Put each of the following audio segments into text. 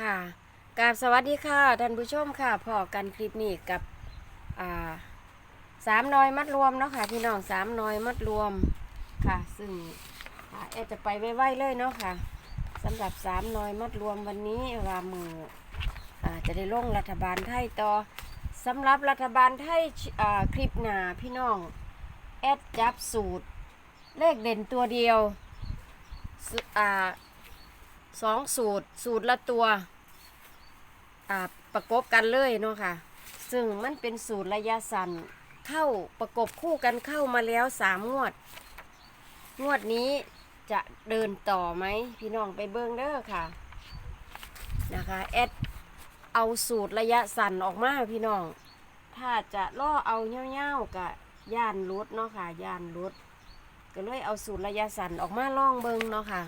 ค่ะกราบสวัสดีค่ะท่านผู้ชมค่ะพอกันคลิปนี้กับอ่าสามน้อยมัดรวมเนาะค่ะพี่น้องสามน้อยมัดรวมค่ะ ซึ่งแอดจะไปไว้ๆเลยเนาะค่ะสำหรับสามน้อยมัดรวมวันนี้ว่ามืออ่าจะได้ลงรัฐบาลไทยต่อสำหรับรัฐบาลไทยอ่าคลิปหนาพี่น้องแอดจับสูตร เลขเด่นตัวเดียว สุอ่าสองสูตร สูตรละตัวอ่าประกบกันเลยเนาะค่ะ ซึ่งมันเป็นสูตรระยะสั้นเข้าประกบคู่กันเข้ามาแล้วสามงวด งวดนี้จะเดินต่อไหมพี่น้องไปเบิ้งเด้อค่ะนะคะแอดเอาสูตรระยะสั้นออกมาพี่น้อง ถ้าจะล่อเอาเงี้ยวๆกับย่านรุดเนาะค่ะย่านรุดก็เลยเอาสูตรระยะสั้นออกมาล่องเบิ้งเนาะค่ะ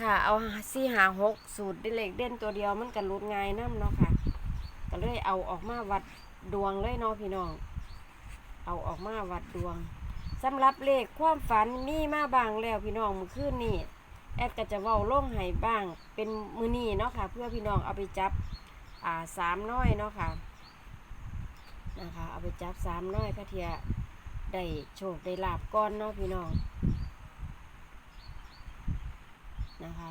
ถ้าเอาสี่หาหกสูตรเล็กเด่นตัวเดียวมันกันรุดง่ายน้ำเนาะค่ะ ก็เลยเอาออกมาวัดดวงเลยเนาะพี่น้อง เอาออกมาวัดดวงสำหรับเลขความฝันมีมาบางแล้วพี่น้องมือคืนนี่แอดก็จะเว้าล่งให้บ้าง เป็นมือนี่เนาะค่ะ เพื่อพี่น้องเอาไปจับอ่าสามน้อยเนาะค่ะนะคะเอาไปจับสามน้อยก็เทียได้โชคได้ลาบก้อนเนาะพี่น้อง นะคะ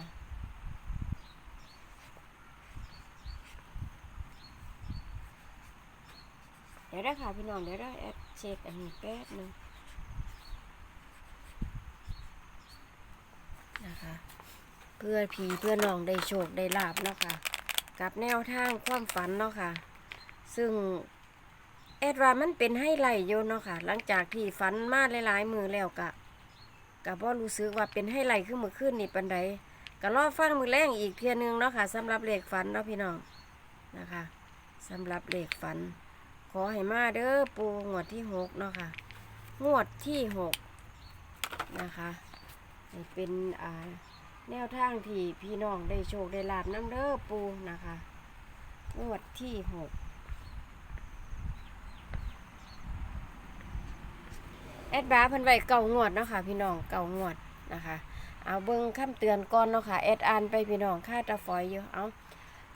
เดี๋ยวได้ค่ะพี่น้องเดี๋ยวได้แอดเช็คอันนี้แป๊บหนึงนะคะ เพื่อผีเพื่อน้องได้โชคได้ลาบเนาะค่ะ กับแนวทางความฝันเนาะค่ะ ซึ่งแอดว่ามันเป็นให้ไหลโยนเนาะค่ะ หลังจากที่ฝันมาหลายๆมือแล้วกะ กับว่ารู้สึกว่าเป็นให้ไหลขึ้นมือขึ้นนี่ปันใดก็รอฟังมือแรงอีกเพียหนึงเนาะค่ะสำหรับเลขฝันเนาะพี่น้องนะคะสำหรับเลขฝัน ขอให้มาเด้อปูงวดที่หกเนาะค่ะงวดที่หกนะคะเป็นอ่าแนวทางที่พี่น้องได้โชคได้ลาบน้ำเด้อปูนะคะงวดที่หก แอดบาร์เพิ่นไว้เก่างวดเนาะค่ะพี่น้องเก่างวดนะคะ เอาเบิ้งคำเตือนก่อนเนาะค่ะแอดอ่านไปพี่น้องค่าตาฝอยอยู่เอา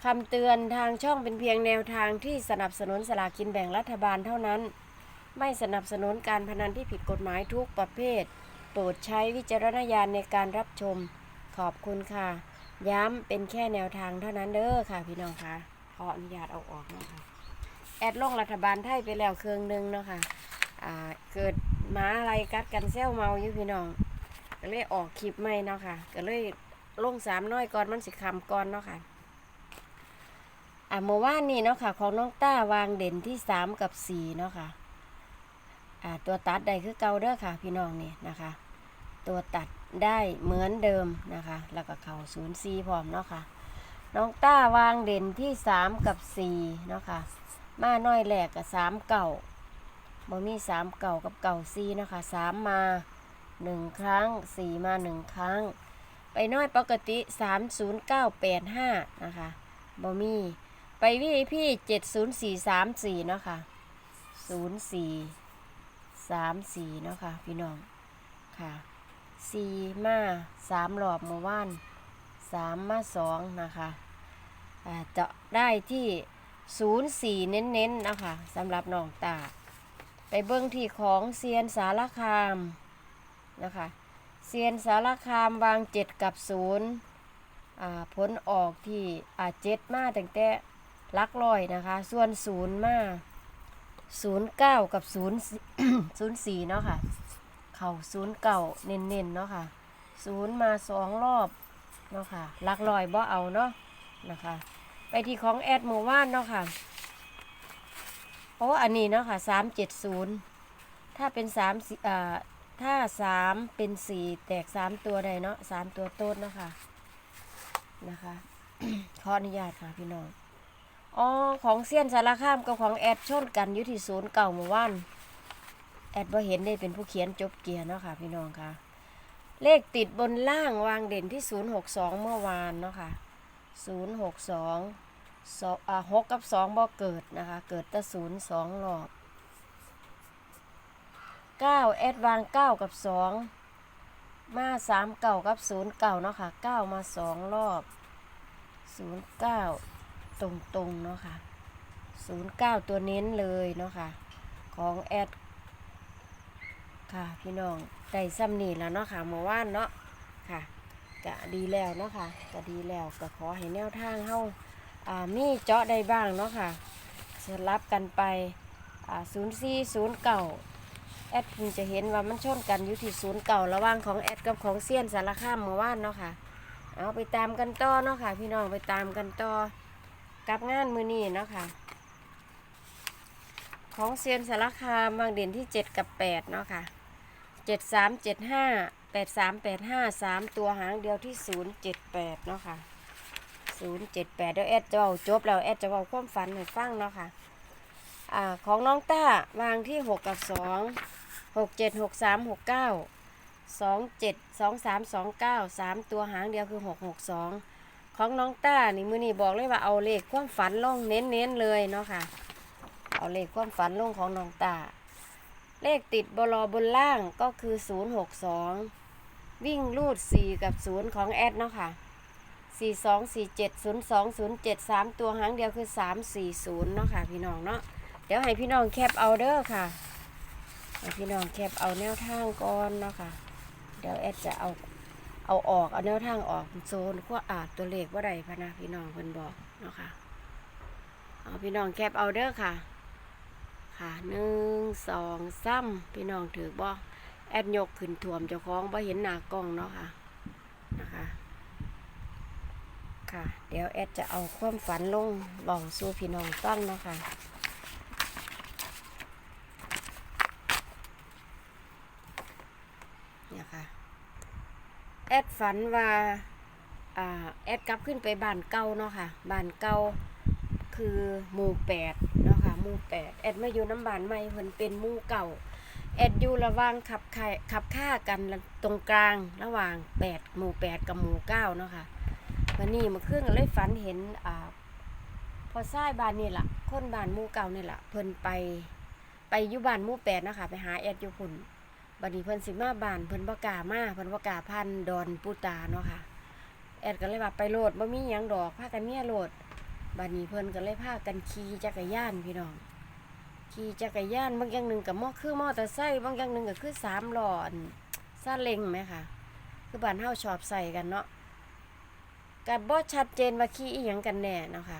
คำเตือนทางช่องเป็นเพียงแนวทางที่สนับสนุนสลากินแบ่งรัฐบาลเท่านั้น ไม่สนับสนุนการพนันที่ผิดกฎหมายทุกประเภท โปรดใช้วิจารณญาณในการรับชมขอบคุณค่ะ ย้ำเป็นแค่แนวทางเท่านั้นเด้อค่ะพี่น้องค่ะขออนุญาตเอาออกเนาะคะแอดลงรัฐบาลไทยไปแล้วเครื่องหนึงเนาะค่ะอ่าเกิด หมาอะไรกัดกันเซลเมาอยู่พี่น้องก็เลยออกคลิปใหม่เนาะค่ะ ก็เลยลงสามน้อยก่อนมันสิคำก่อนเนาะค่ะอะเมื่อวานนี้เนาะค่ะ ของน้องต้าวางเด่นที่สามกับสี่เนาะค่ะอ่าตัวตัดได้คือเกาเด้อค่ะ พี่น้องนี่นะคะ ตัวตัดได้เหมือนเดิมนะคะ แล้วก็เข่าศูนย์สี่พร้อมเนาะค่ะ น้องต้าวางเด่นที่สามกับสี่เนาะค่ะ มาน้อยแหลกกับสามเก่า บ่มีสามเก่ากับเก่าสี่เนะคะสามมาหนึ่งครั้งสี่มาหนึ่งครั้ง ไปน้อยปกติสามศูนย์เก้าแปดห้านะคะบอมีไปวีพี่เจ็ดศูนย์สี่สามสี่เนาะค่ะศูนย์สี่สามสี่เนาะค่ะพี่น้องค่ะสี่มาสามหลอบเมื่อวานสามมาสองนะคะจะได้ที่ศูนย์สี่เน้นๆนะคะสำหรับน้องตา ไปเบิ้งที่ของเซียนสารคามนะคะเซียนสารคามวางเจ็ดกับศูนย์ผลออกที่เจ็ดมาตั้งแต่ลักร้อยนะคะ ส่วนศูนย์มาศูนย์เก้ากับศูนย์ศูนย์สี่เนาะค่ะ เข่าศูนย์เก่าเน้นๆเนาะค่ะศูนย์มาสองรอบเนาะค่ะลักร้อยบ่เอาเนาะนะคะ ไปที่ของแอดหมู่ว่านเนาะค่ะ โอ้อันนี้เนาะค่ะสามเจ็ดศูนย์ถ้าเป็นสามสี่อ่าถ้าสามเป็นสี่แตกสามตัวใดเนาะสามตัวต้นเนาะคะนะคะขออนุญาตค่ะพี่น้องอ๋อของเซียนสารคามกับของแอดชนกันอยู่ที่ศูนย์เก่าเมื่อวานแอดว่เห็นได้เป็นผู้เขียนจบเกียร์เนาะค่ะพี่น้องค่ะ เลขติดบนล่างวางเด่นที่ศูนย์หกสองเมื่อวานเนาะค่ะศูนย์หก สองอ่าหกกับสองบ่เกิดนะคะ เกิดแต่ศูนย์สองรอบเก้าแอดวางเก้ากับสองมาสามเก่ากับศูนย์เก่าเนาะค่ะเก้ามาสองรอบศูนย์เก้าตรงตรงเนาะค่ะศูนย์เก้าตัวเน้นเลยเนาะค่ะของแอดค่ะพี่น้องได้ซ้ำนี่แล้วเนาะค่ะเมื่อวานเนาะค่ะก็ดีแล้วเนาะค่ะก็ดีแล้วก็ขอให้แนวทางเฮาอ่า มีเจาะได้บ้างเนาะค่ะสลับกันไปศูนย์สี่ศูนย์เก่าแอดพิงจะเห็นว่ามันชนกันอยู่ที่ศูนย์เก่าระหว่างของแอดกับของเซียนสารคามเมื่อวานเนาะค่ะ เอาไปตามกันต่อเนาะค่ะ พี่น้องไปตามกันต่อกับงานมือนี้เนาะค่ะของเซียนสารคามบางเด่นที่ 7 กับ 8 เนาะค่ะ 7 3 7 5 8 3 8 5 3 ตัวหางเดียวที่ 0 7 8 เนาะค่ะ 0 7 8เดี๋ยวแอดจะเอาจบแล้วแอดจะเอาความฝันให้ฟังเนาะค่ะอ่าของน้องต้าวางที่6กับ2 6 7 6 3 6 9 2 7 2 3 2 9 3ตัวหางเดียวคือ6 6 2ของน้องต้านี่มือนี่บอกเลยว่าเอาเลขความฝันลงเน้นๆเลยเนาะค่ะ เอาเลขความฝันลงของน้องตาเลขติดบลอบนล่างก็คือ 062 วิ่งรูด 4 กับ 0 ของแอดเนาะค่ะ 42 47 02 07 3 ตัวหางเดียวคือ 340 เนาะค่ะ พี่น้องเนาะเดี๋ยวให้พี่น้องแคปเอาเด้อค่ะให้พี่น้องแคปเอาแนวทางก่อนเนาะค่ะ เดี๋ยวแอดจะเอาเอาออกเอาแนวทางออกโซนขั้วอาตัวเลขว่าใดพะนะพี่น้องเพิ่นบอกเนาะค่ะเอาพี่น้องแคปเอาเด้อค่ะ ค่ะหนึ่งสองสามพี่น้องถือบ่แอดยกขึ้นถ่วมเจ้าของบ่เห็นหน้ากล้องเนาะค่ะนะคะ ค่ะ เดี๋ยวแอดจะเอาความฝันลงบอกสู่พี่น้องฟังเนาะค่ะเนี่ยค่ะ แอดฝันว่าอ่าแอดกลับขึ้นไปบ้านเก่าเนาะค่ะบ้านเก่าคือหมู่แปดเนาะค่ะหมู่แปดแอดมาอยู่น้ำบานใหม่เพิ่นเป็นหมู่เก่าแอดอยู่ระหว่างขับข่ายขับฆ่ากันตรงกลางระหว่างแปดหมู่แปดกับหมู่เก้าเนาะค่ะ วันนี้เมื่อคืนก็เลยฝันเห็นอ่าพอซ้ายบ้านนี่แหละคนบ้านมู่เก่านี่แหละเพิ่นไปไปอยู่บ้านมู่แปดนะคะไปหาแอดอยู่พุ่นบัดนี้เพิ่นสิมาบ้านเพิ่นบ่กล้ามาเพิ่นบ่กล้าพันดอนปูตาเนาะค่ะแอดก็เลยว่าไปโหลดบ่มีหยังดอกพากันเมียโหลดบัดนี้เพิ่นก็เลยพากันขี่จักรยานพี่น้องขี่จักรยานบางอย่างหนึ่งกับมอคือมอเตอร์ไซค์บางอย่างหนึ่งก็คือสามหลออันซาเล้งไหมคะคือบ้านเฮาชอบใส่กันเนาะ กับบ่ชัดเจนว่าขี่อีหยังกันแน่เนาะค่ะ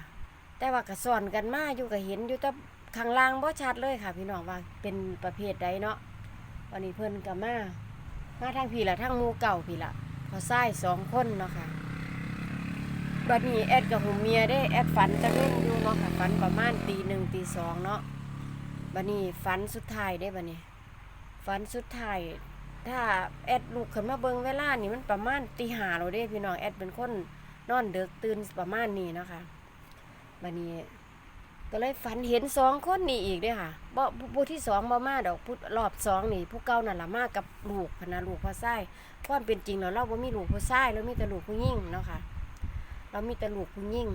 แต่ว่าก็สอนกันมาอยู่ก็เห็นอยู่แต่ข้างล่างบ่ชัดเลยค่ะ พี่น้องว่าเป็นประเภทใดเนาะวันนี้เพิ่นก็มามาทางพี่ละทางหมูเก่าพี่ละพอซ้ายสองคนเนาะค่ะบัดนี้แอดกับหูเมียได้แอดฝันจะเล่นอยู่เนาะค่ะฝันประมาณตีหนึ่งตีสองเนาะบัดนี้ฝันสุดท้ายได้บัดนี้ฝันสุดท้ายถ้าแอดลูกขึ้นมาเบิ่งเวลานี่มันประมาณตีห้าเราได้พี่น้องแอดเป็นคน นอนเด็กตื่นประมาณนี้เนาะค่ะบัดนี้ก็เลยฝันเห็นสองคนนี่อีกเด้อค่ะบ่ผู้ผู้ที่สองบ่มาดอกผู้รอบสองนี่ผู้เก่านั่นละมากับลูกพะนะลูกพ่อชายความเป็นจริงแล้วเราบ่มีลูกผู้ชายเรามีแต่ลูกผู้หญิงเนาะค่ะ เรามีแต่ลูกผู้หญิง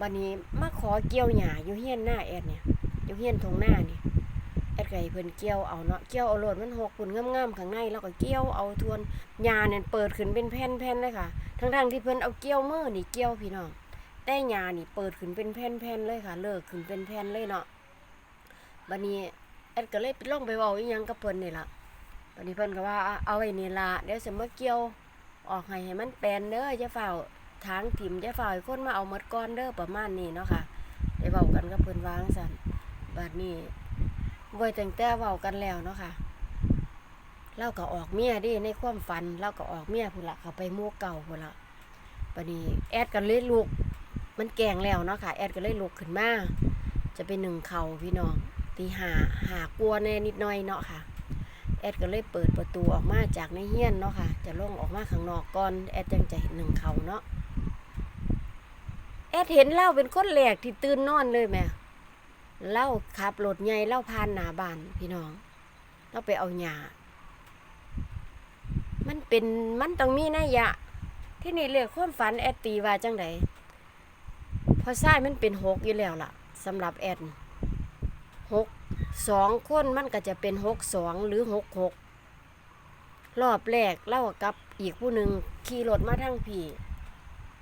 บัดนี้มาขอเกี่ยวหญ้าอยู่เฮียนหน้าแอดเนี่ยอยู่เฮียนทงหน้านี่ ไก่เพิ่นเกี่ยวเอาเนาะเกี่ยวเอาโลดมันหกปุ่นงามๆข้างในแล้วก็เกี่ยวเอาทวนหญ้าเนี่ยเปิดขึ้นเป็นแผ่นๆเลยค่ะ ทั้งๆที่เพิ่นเอาเกี่ยวมือนี่เกี่ยวพี่น้องแต่หญ้านี่เปิดขึ้นเป็นแผ่นๆเลยค่ะ เลิกขึ้นเป็นแผ่นเลยเนาะบัดนี้แอดก็เลยไปลองไปเว้าอีหยังกับเพิ่นนี่ล่ะบัดนี้เพิ่นก็ว่าเอาไว้นี่ล่ะเดี๋ยวสิมาเกี่ยวออกให้ให้มันแปลนเด้ออย่าเฝ้าทางถิ่มจะฝ่ายคนมาเอาหมดก้อนเด้อประมาณนี้เนาะค่ะได้เว้ากันกับเพิ่นวางสันบัดนี้ ไว้ตั้งแต่เว้ากันแล้วเนาะค่ะเราก็ออกเมียดิในความฝันเราก็ออกเมียพุ่นละเขาไปมู่เก่าพุ่นละบัดนี้แอดกันเลยลุกมันแกงแล้วเนาะค่ะ แอดก็เลยลุกขึ้นมาจะเป็นหนึ่งเข่าพี่น้องตีหาหากลัวแน่นิดหน่อยเนาะค่ะ แอดก็เลยเปิดประตูออกมาจากในเฮียนเนาะค่ะ จะลงออกมาข้างนอกก่อนแอดจังจะเห็นหนึ่งเขาเนาะแอดเห็นเล่าเป็นคนแหลกที่ตื่นนอนเลยแม่ เล่าขับรถใหญ่เล่าพานหนาบ้านพี่น้องเล่าไปเอาหญ้ามันเป็นมันต้องมีนัยยะ ที่นี่เรียกความฝันแอดตีว่าจังไดพอซ้มันเป็นหกอยู่แล้วล่ะสำหรับแอดหกสองคนมันก็จะเป็นหกสองหรือหกหกรอบแรกเล่ากับอีกผู้หนึ่งขี่รถมาทั้งพี่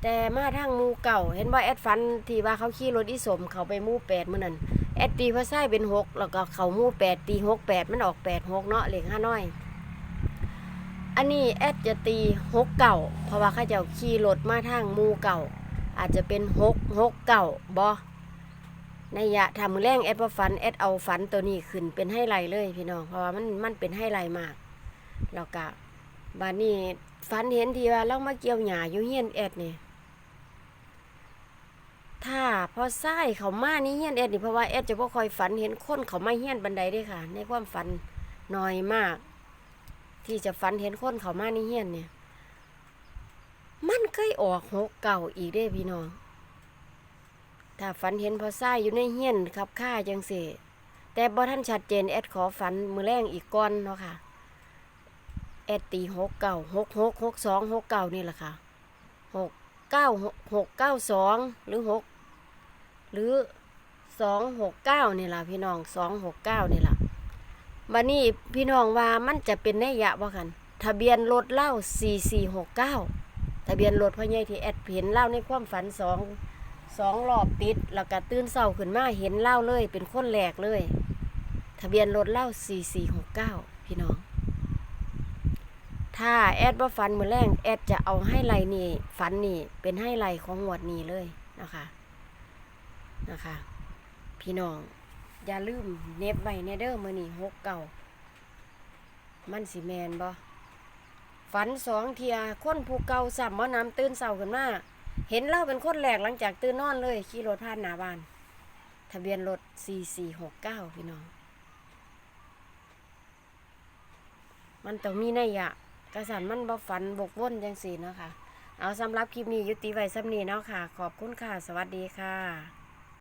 แต่มาทางมูเก่า เห็นว่าแอดฟันที่ว่าเขาขี่รถอีสมเขาไปมูแปดเมื่อนั้น แอดตีพระไส้เป็นหกแล้วก็เขามูแปดตีหกแปดมันออกแปดหกเนาะเหล็กห้าน้อย อันนี้แอดจะตีหกเก่าเพราะว่าเขาเจะขี่รถมาทางมูเก่า อาจจะเป็นหกหกเก่าบอในยะทำมือแรงแอดว่าฟันแอดเอาฟันตัวนี้ขึ้นเป็นให้ไรเลยพี่น้องเพราะว่ามันมันเป็นให้ไรมากแล้วก็บานนี้ฟันเห็นทีว่าเรามาเกี่ยวหญ้าอยู่เฮียนแอดเนี่ย ถ้าพอไส้เขามานี่เฮียนแอดนี่เพราะว่าแอดจะบ่คอยฝันเห็นคนเขามาเฮียนบันไดเด้ค่ะ ในความฝันน้อยมาก ที่จะฝันเห็นคนเขามานี่เฮียนเนี่ย มันเคยออกหกเก่าอีกเด้พี่น้อง ถ้าฝันเห็นพอไส้อยู่ในเฮียนขับค่าจังสิแต่บ่ท่านชัดเจนแอดขอฝันมือแรงอีกก้อนเนาะค่ะแอดตีหกเก่าหกหกหกสองหกเก่านี่แหละค่ะหก เก้าหกหกเก้าสองหรือหกหรือสองหกเก้านี่ล่ะพี่น้องสองหกเก้านี่ล่ะบันนี้พี่น้องว่ามันจะเป็นได้ยะบ่ากันทะเบียนรถเล่าสี่สี่หกเก้าทะเบียนรถพ่อใหญ่ที่แอดเห็นเล่าในความฝันสองสองรอบติดแล้วก็ตื่นเศร้าขึ้นมาเห็นเล่าเลย เป็นคนแหลกเลย ทะเบียนรถเล่าสี่สี่หกเก้าพี่น้อง ถ้าแอดว่าฟันมือแรงแอดจะเอาให้ไลน์นี่ฟันนี่เป็นให้ไลน์ของงวดนี้เลยนะคะนะคะ พี่น้อง อย่าลืมเน็บไว้เนเด้อมือนี่หกเก่ามันสิแมนบ่ฝันสองเทียคนผู้เก่าสับมว่าน้ำตื่นเศร้าขึ้นมาเห็นเล่าเป็นคนแหลกหลังจากตื่นนอนเลยขี่รถผ่านหน้าบ้าน ทะเบียนรถสี่สี่หกเก้าพี่น้อง มันต้องมีนัยยะ กระสันมันบ่ฝันบกว่นจังสีเนาะค่ะ เอาสำหรับคลิปนี้ยุติไว้สำนีเนาะค่ะ ขอบคุณค่ะ สวัสดีค่ะ